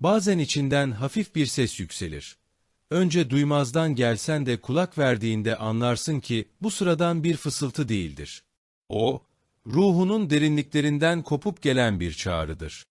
Bazen içinden hafif bir ses yükselir. Önce duymazdan gelsen de kulak verdiğinde anlarsın ki bu sıradan bir fısıltı değildir. O, ruhunun derinliklerinden kopup gelen bir çağrıdır.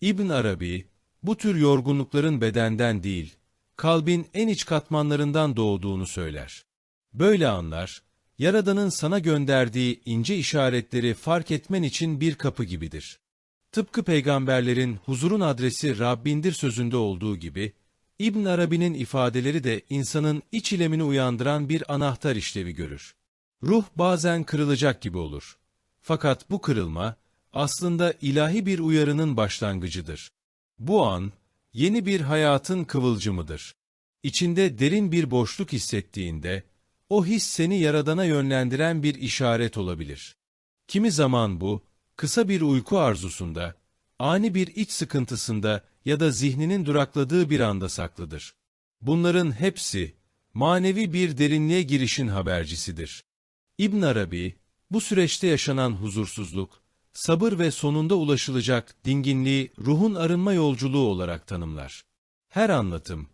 İbn Arabi, bu tür yorgunlukların bedenden değil, kalbin en iç katmanlarından doğduğunu söyler. Böyle anlar, Yaradan'ın sana gönderdiği ince işaretleri fark etmen için bir kapı gibidir. Tıpkı peygamberlerin huzurun adresi Rabbindir sözünde olduğu gibi, İbn Arabi'nin ifadeleri de insanın iç ilemini uyandıran bir anahtar işlevi görür. Ruh bazen kırılacak gibi olur. Fakat bu kırılma, aslında ilahi bir uyarının başlangıcıdır. Bu an, yeni bir hayatın kıvılcımıdır. İçinde derin bir boşluk hissettiğinde, o his seni Yaradan'a yönlendiren bir işaret olabilir. Kimi zaman bu, kısa bir uyku arzusunda, ani bir iç sıkıntısında ya da zihninin durakladığı bir anda saklıdır. Bunların hepsi, manevi bir derinliğe girişin habercisidir. İbn Arabi, bu süreçte yaşanan huzursuzluk, sabır ve sonunda ulaşılacak dinginliği ruhun arınma yolculuğu olarak tanımlar. Her anlatım,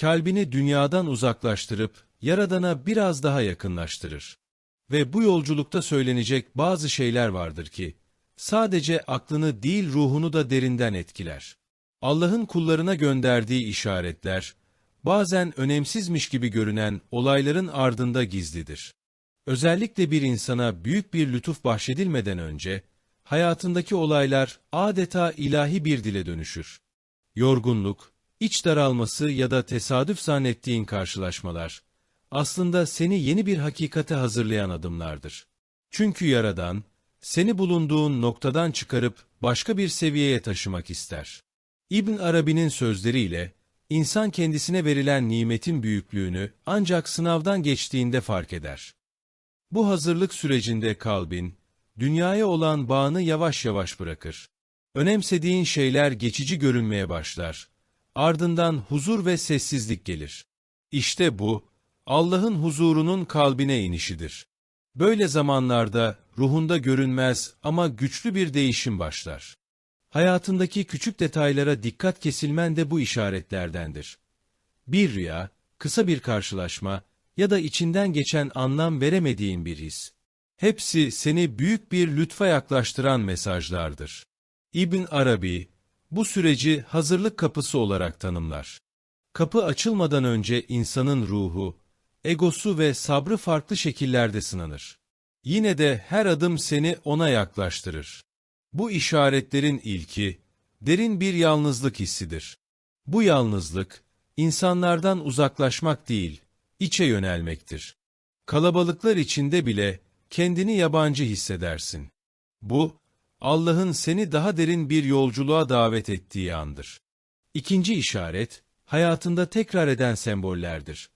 kalbini dünyadan uzaklaştırıp Yaradan'a biraz daha yakınlaştırır. Ve bu yolculukta söylenecek bazı şeyler vardır ki, sadece aklını değil ruhunu da derinden etkiler. Allah'ın kullarına gönderdiği işaretler, bazen önemsizmiş gibi görünen olayların ardında gizlidir. Özellikle bir insana büyük bir lütuf bahşedilmeden önce, hayatındaki olaylar adeta ilahi bir dile dönüşür. Yorgunluk, iç daralması ya da tesadüf zannettiğin karşılaşmalar, aslında seni yeni bir hakikate hazırlayan adımlardır. Çünkü Yaradan, seni bulunduğun noktadan çıkarıp başka bir seviyeye taşımak ister. İbn Arabi'nin sözleriyle, insan kendisine verilen nimetin büyüklüğünü ancak sınavdan geçtiğinde fark eder. Bu hazırlık sürecinde kalbin, dünyaya olan bağını yavaş yavaş bırakır. Önemsediğin şeyler geçici görünmeye başlar. Ardından huzur ve sessizlik gelir. İşte bu, Allah'ın huzurunun kalbine inişidir. Böyle zamanlarda ruhunda görünmez ama güçlü bir değişim başlar. Hayatındaki küçük detaylara dikkat kesilmen de bu işaretlerdendir. Bir rüya, kısa bir karşılaşma ya da içinden geçen anlam veremediğin bir his. Hepsi seni büyük bir lütfa yaklaştıran mesajlardır. İbn Arabi, bu süreci hazırlık kapısı olarak tanımlar. Kapı açılmadan önce insanın ruhu, egosu ve sabrı farklı şekillerde sınanır. Yine de her adım seni ona yaklaştırır. Bu işaretlerin ilki, derin bir yalnızlık hissidir. Bu yalnızlık, insanlardan uzaklaşmak değil, içe yönelmektir. Kalabalıklar içinde bile kendini yabancı hissedersin. Bu, Allah'ın seni daha derin bir yolculuğa davet ettiği andır. İkinci işaret, hayatında tekrar eden sembollerdir.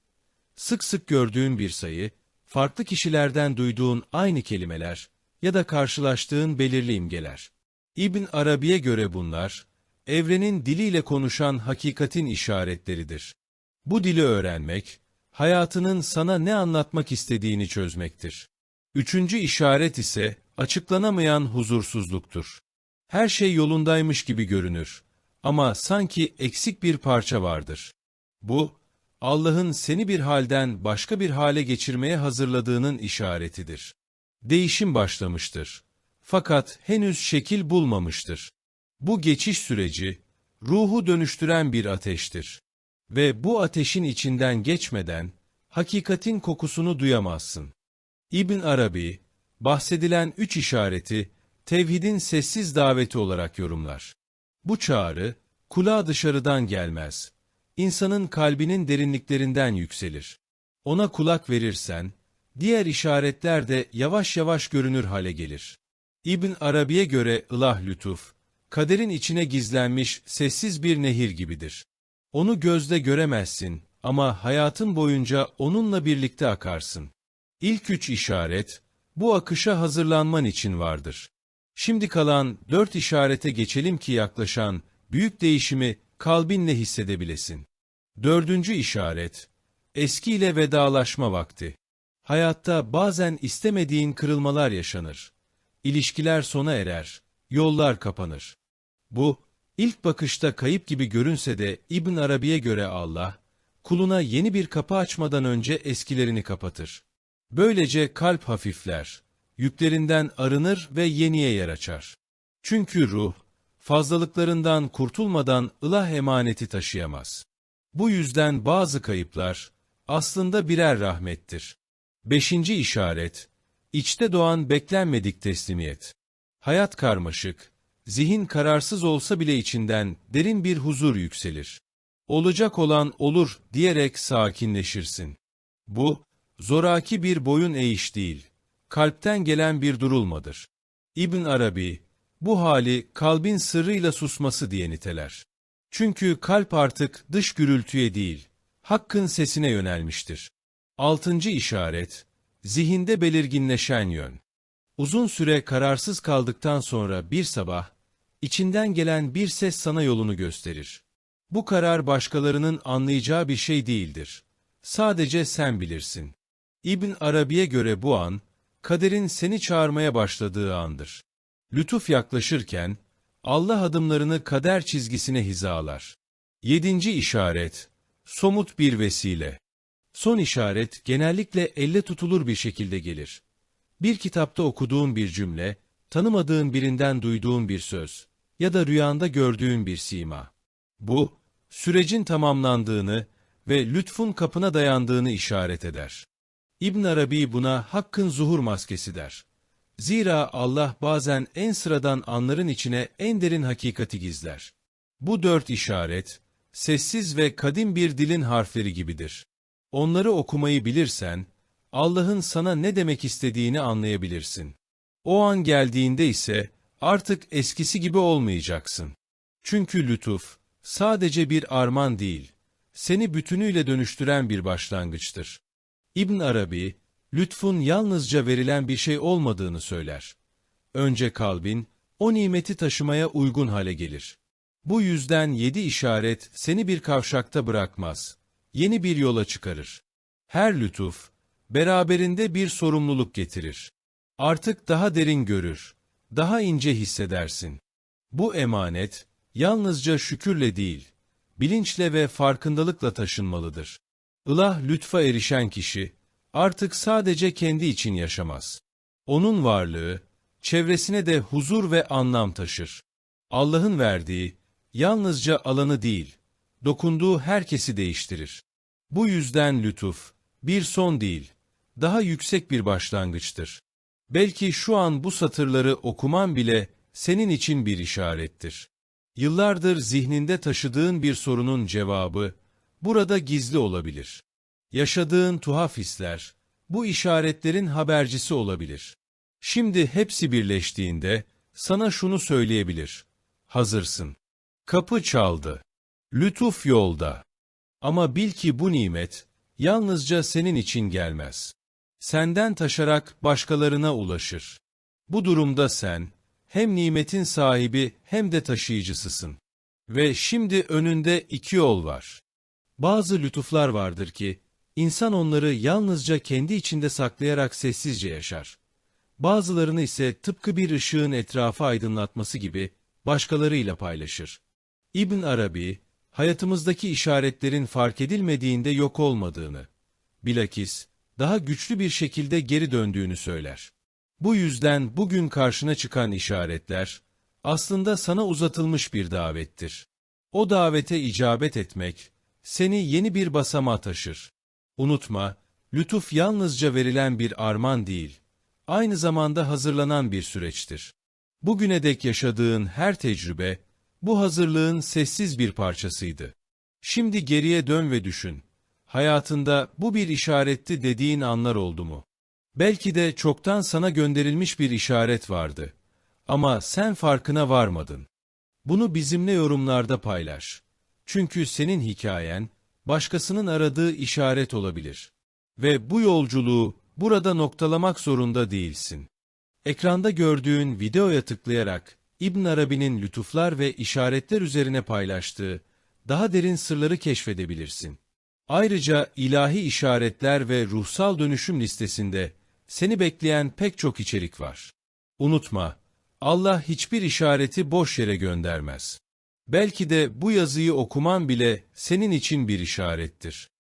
Sık sık gördüğün bir sayı, farklı kişilerden duyduğun aynı kelimeler ya da karşılaştığın belirli imgeler. İbn Arabi'ye göre bunlar, evrenin diliyle konuşan hakikatin işaretleridir. Bu dili öğrenmek, hayatının sana ne anlatmak istediğini çözmektir. Üçüncü işaret ise açıklanamayan huzursuzluktur. Her şey yolundaymış gibi görünür ama sanki eksik bir parça vardır. Bu, Allah'ın seni bir halden başka bir hale geçirmeye hazırladığının işaretidir. Değişim başlamıştır. Fakat henüz şekil bulmamıştır. Bu geçiş süreci, ruhu dönüştüren bir ateştir. Ve bu ateşin içinden geçmeden, hakikatin kokusunu duyamazsın. İbn Arabi, bahsedilen üç işareti, tevhidin sessiz daveti olarak yorumlar. Bu çağrı, kulağa dışarıdan gelmez insanın kalbinin derinliklerinden yükselir. Ona kulak verirsen, diğer işaretler de yavaş yavaş görünür hale gelir. İbn Arabi'ye göre ılah lütuf, kaderin içine gizlenmiş sessiz bir nehir gibidir. Onu gözde göremezsin ama hayatın boyunca onunla birlikte akarsın. İlk üç işaret, bu akışa hazırlanman için vardır. Şimdi kalan dört işarete geçelim ki yaklaşan büyük değişimi kalbinle hissedebilesin. Dördüncü işaret, eskiyle vedalaşma vakti. Hayatta bazen istemediğin kırılmalar yaşanır. İlişkiler sona erer, yollar kapanır. Bu, İlk bakışta kayıp gibi görünse de İbn Arabi'ye göre Allah, kuluna yeni bir kapı açmadan önce eskilerini kapatır. Böylece kalp hafifler, yüklerinden arınır ve yeniye yer açar. Çünkü ruh, fazlalıklarından kurtulmadan ılah emaneti taşıyamaz. Bu yüzden bazı kayıplar, aslında birer rahmettir. Beşinci işaret, içte doğan beklenmedik teslimiyet. Hayat karmaşık, zihin kararsız olsa bile içinden derin bir huzur yükselir. Olacak olan olur diyerek sakinleşirsin. Bu, zoraki bir boyun eğiş değil, kalpten gelen bir durulmadır. İbn Arabi, bu hali kalbin sırrıyla susması diye niteler. Çünkü kalp artık dış gürültüye değil, hakkın sesine yönelmiştir. Altıncı işaret, zihinde belirginleşen yön. Uzun süre kararsız kaldıktan sonra bir sabah, içinden gelen bir ses sana yolunu gösterir. Bu karar başkalarının anlayacağı bir şey değildir. Sadece sen bilirsin. İbn Arabi'ye göre bu an, kaderin seni çağırmaya başladığı andır. Lütuf yaklaşırken, Allah adımlarını kader çizgisine hizalar. Yedinci işaret, somut bir vesile. Son işaret genellikle elle tutulur bir şekilde gelir. Bir kitapta okuduğun bir cümle, tanımadığın birinden duyduğun bir söz ya da rüyanda gördüğün bir sima. Bu, sürecin tamamlandığını ve lütfun kapına dayandığını işaret eder. İbn Arabi buna hakkın zuhur maskesi der. Zira Allah bazen en sıradan anların içine en derin hakikati gizler. Bu dört işaret, sessiz ve kadim bir dilin harfleri gibidir. Onları okumayı bilirsen, Allah'ın sana ne demek istediğini anlayabilirsin. O an geldiğinde ise artık eskisi gibi olmayacaksın. Çünkü lütuf, sadece bir arman değil, seni bütünüyle dönüştüren bir başlangıçtır. İbn Arabi, lütfun yalnızca verilen bir şey olmadığını söyler. Önce kalbin, o nimeti taşımaya uygun hale gelir. Bu yüzden yedi işaret seni bir kavşakta bırakmaz, yeni bir yola çıkarır. Her lütuf, beraberinde bir sorumluluk getirir. Artık daha derin görür, daha ince hissedersin. Bu emanet, yalnızca şükürle değil, bilinçle ve farkındalıkla taşınmalıdır. Ilah lütfa erişen kişi, artık sadece kendi için yaşamaz. Onun varlığı, çevresine de huzur ve anlam taşır. Allah'ın verdiği, yalnızca alanı değil, dokunduğu herkesi değiştirir. Bu yüzden lütuf, bir son değil, daha yüksek bir başlangıçtır. Belki şu an bu satırları okuman bile senin için bir işarettir. Yıllardır zihninde taşıdığın bir sorunun cevabı, burada gizli olabilir. Yaşadığın tuhaf hisler, bu işaretlerin habercisi olabilir. Şimdi hepsi birleştiğinde, sana şunu söyleyebilir. Hazırsın. Kapı çaldı. Lütuf yolda. Ama bil ki bu nimet, yalnızca senin için gelmez. Senden taşarak başkalarına ulaşır. Bu durumda sen, hem nimetin sahibi hem de taşıyıcısısın. Ve şimdi önünde iki yol var. Bazı lütuflar vardır ki, insan onları yalnızca kendi içinde saklayarak sessizce yaşar. Bazılarını ise tıpkı bir ışığın etrafı aydınlatması gibi başkalarıyla paylaşır. İbn Arabi, hayatımızdaki işaretlerin fark edilmediğinde yok olmadığını, bilakis daha güçlü bir şekilde geri döndüğünü söyler. Bu yüzden bugün karşına çıkan işaretler, aslında sana uzatılmış bir davettir. O davete icabet etmek, seni yeni bir basamağa taşır. Unutma, lütuf yalnızca verilen bir arman değil, aynı zamanda hazırlanan bir süreçtir. Bugüne dek yaşadığın her tecrübe, bu hazırlığın sessiz bir parçasıydı. Şimdi geriye dön ve düşün. Hayatında bu bir işaretti dediğin anlar oldu mu? Belki de çoktan sana gönderilmiş bir işaret vardı. Ama sen farkına varmadın. Bunu bizimle yorumlarda paylaş. Çünkü senin hikayen, başkasının aradığı işaret olabilir. Ve bu yolculuğu burada noktalamak zorunda değilsin. Ekranda gördüğün videoya tıklayarak İbn Arabi'nin lütuflar ve işaretler üzerine paylaştığı daha derin sırları keşfedebilirsin. Ayrıca ilahi işaretler ve ruhsal dönüşüm listesinde seni bekleyen pek çok içerik var. Unutma, Allah hiçbir işareti boş yere göndermez. Belki de bu yazıyı okuman bile senin için bir işarettir.